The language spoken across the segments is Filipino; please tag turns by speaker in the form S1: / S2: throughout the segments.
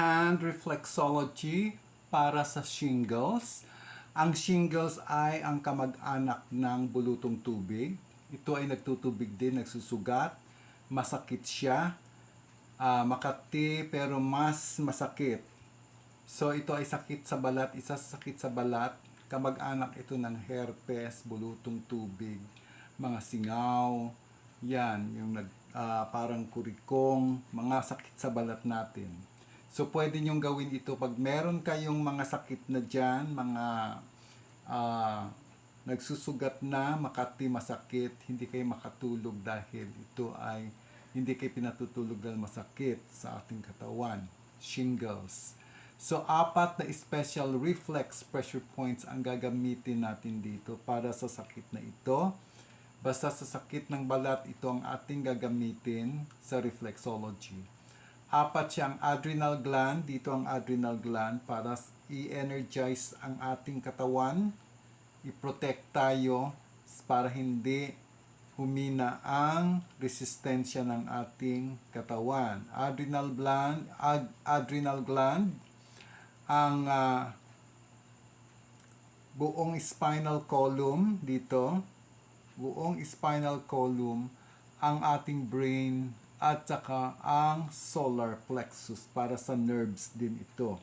S1: hand reflexology para sa shingles. Ang shingles ay ang kamag-anak ng bulutong tubig. Ito ay nagtutubig din, nagsusugat. Masakit siya. Ah, makati pero mas masakit. So ito ay sakit sa balat, isa sa sakit sa balat. Kamag-anak ito ng herpes, bulutong tubig, mga singaw, yan, yung nag, ah, parang kurikong, mga sakit sa balat natin. So pwede nyong gawin ito pag meron kayong mga sakit na dyan, mga ah, nagsusugat na, makati masakit, hindi kayo makatulog dahil ito ay hindi kayo pinatutulog dahil masakit sa ating katawan. Shingles. So, apat na special reflex pressure points ang gagamitin natin dito para sa sakit na ito. Basta sa sakit ng balat, ito ang ating gagamitin sa reflexology. Apat siyang adrenal gland. Dito ang adrenal gland para i-energize ang ating katawan. I-protect tayo para hindi humina ang resistensya ng ating katawan. Adrenal gland, ad- adrenal gland ang ah, buong spinal column dito, buong spinal column ang ating brain at saka ang solar plexus para sa nerves din ito.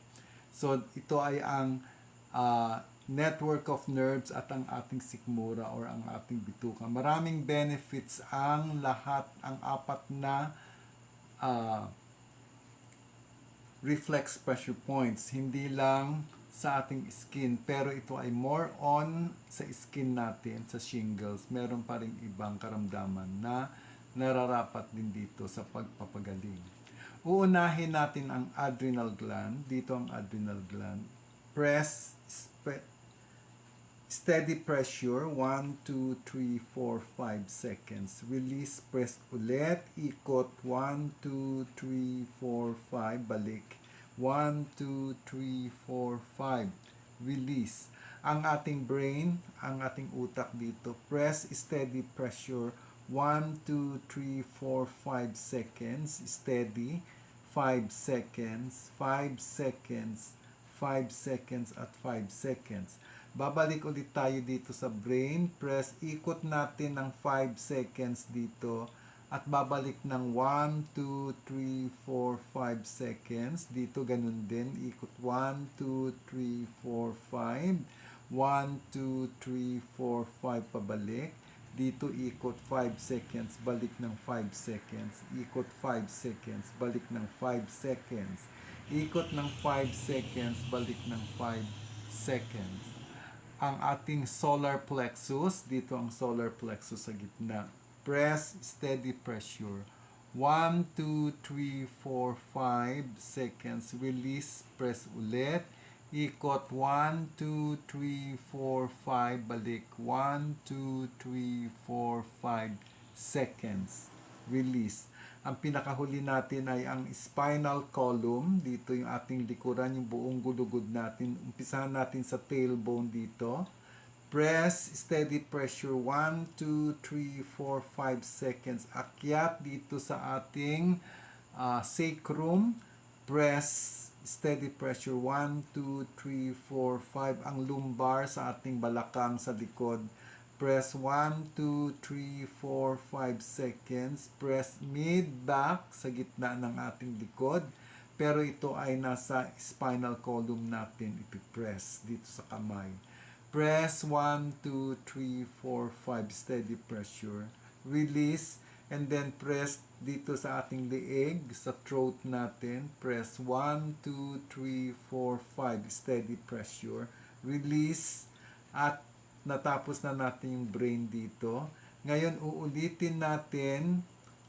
S1: So ito ay ang ah, network of nerves at ang ating sikmura or ang ating bituka. Maraming benefits ang lahat, ang apat na ah, reflex pressure points. Hindi lang sa ating skin, pero ito ay more on sa skin natin, sa shingles. Meron pa rin ibang karamdaman na nararapat din dito sa pagpapagaling. Uunahin natin ang adrenal gland. Dito ang adrenal gland. Press, spe- steady pressure, 1, 2, 3, 4, 5 seconds. Release, press ulit, ikot, 1, 2, 3, 4, 5, balik. 1, 2, 3, 4, 5. Release. Ang ating brain, ang ating utak dito, press steady pressure, 1, 2, 3, 4, 5 seconds, steady, 5 seconds, 5 seconds, 5 seconds at 5 seconds. Babalik ulit tayo dito sa brain. Press, ikot natin ng 5 seconds dito. At babalik ng 1, 2, 3, 4, 5 seconds. Dito ganun din. Ikot 1, 2, 3, 4, 5. 1, 2, 3, 4, 5 pabalik. Dito ikot 5 seconds, balik ng 5 seconds. Ikot 5 seconds, balik ng 5 seconds. Ikot ng 5 seconds, balik ng 5 seconds ang ating solar plexus. Dito ang solar plexus sa gitna. Press, steady pressure. 1, 2, 3, 4, 5 seconds. Release, press ulit. Ikot 1, 2, 3, 4, 5. Balik 1, 2, 3, 4, 5 seconds. Release. Ang pinakahuli natin ay ang spinal column. Dito yung ating likuran, yung buong gulugod natin. Umpisahan natin sa tailbone dito. Press, steady pressure, 1, 2, 3, 4, 5 seconds. Akyat dito sa ating ah, sacrum. Press, steady pressure, 1, 2, 3, 4, 5. Ang lumbar sa ating balakang sa likod. Press 1, 2, 3, 4, 5 seconds. Press mid-back sa gitna ng ating likod. Pero ito ay nasa spinal column natin ipipress dito sa kamay. Press 1, 2, 3, 4, 5. Steady pressure. Release. And then press dito sa ating leeg, sa throat natin. Press 1, 2, 3, 4, 5. Steady pressure. Release. At natapos na natin yung brain dito. Ngayon, uulitin natin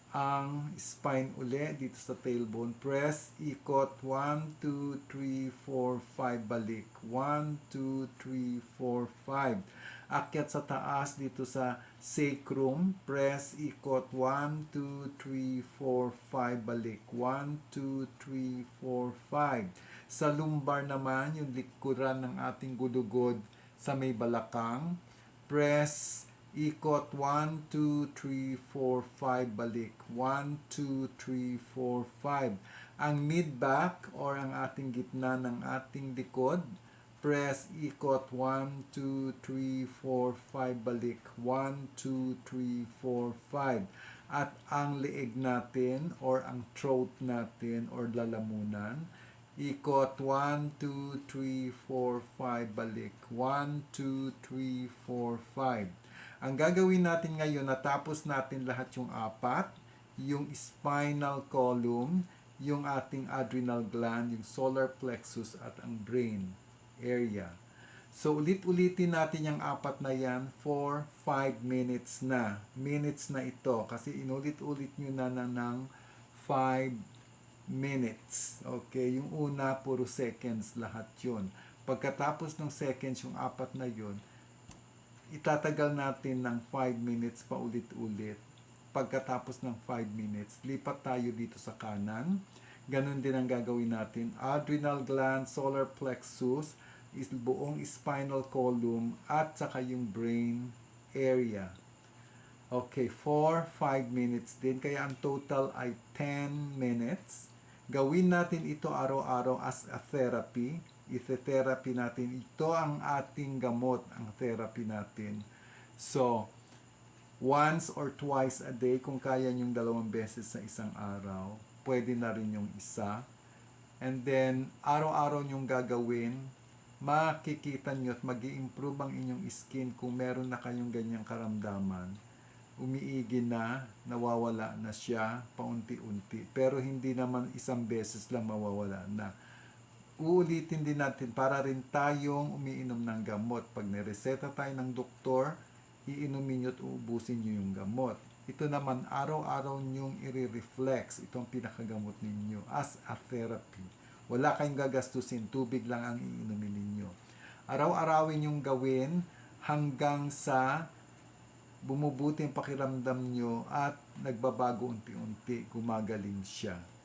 S1: ang spine uli dito sa tailbone. Press, ikot, 1, 2, 3, 4, 5, balik. 1, 2, 3, 4, 5. Akyat sa taas dito sa sacrum. Press, ikot, 1, 2, 3, 4, 5, balik. 1, 2, 3, 4, 5. Sa lumbar naman, yung likuran ng ating gudugod sa may balakang. Press, ikot 1, 2, 3, 4, 5, balik. 1, 2, 3, 4, 5. Ang mid-back or ang ating gitna ng ating likod, press, ikot, 1, 2, 3, 4, 5, balik, 1, 2, 3, 4, 5. At ang leeg natin or ang throat natin or lalamunan, ikot, 1, 2, 3, 4, 5, balik, 1, 2, 3, 4, 5. Ang gagawin natin ngayon, natapos natin lahat yung apat, yung spinal column, yung ating adrenal gland, yung solar plexus at ang brain area. So ulit-ulitin natin yung apat na yan for 5 minutes na. Minutes na ito kasi inulit-ulit nyo na na ng 5 minutes. Okay, yung una puro seconds lahat yun. Pagkatapos ng seconds yung apat na yun, itatagal natin ng 5 minutes pa ulit-ulit. Pagkatapos ng 5 minutes, lipat tayo dito sa kanan. Ganon din ang gagawin natin. Adrenal gland, solar plexus, is buong spinal column at saka yung brain area. Okay, for 5 minutes din. Kaya ang total ay 10 minutes. Gawin natin ito araw-araw as a therapy. Ite-therapy natin. Ito ang ating gamot, ang therapy natin. So, once or twice a day, kung kaya yung dalawang beses sa isang araw, pwede na rin yung isa. And then, araw-araw nyong gagawin, makikita nyo at mag improve ang inyong skin kung meron na kayong ganyang karamdaman. Umiigi na, nawawala na siya paunti-unti. Pero hindi naman isang beses lang mawawala na. Uulitin din natin para rin tayong umiinom ng gamot. Pag nireseta tayo ng doktor, iinumin nyo at uubusin nyo yung gamot. Ito naman, araw-araw nyong i-reflex itong pinakagamot ninyo as a therapy. Wala kayong gagastusin, tubig lang ang iinumin ninyo. Araw-arawin yung gawin hanggang sa bumubuti ang pakiramdam nyo at nagbabago unti-unti, gumagaling siya.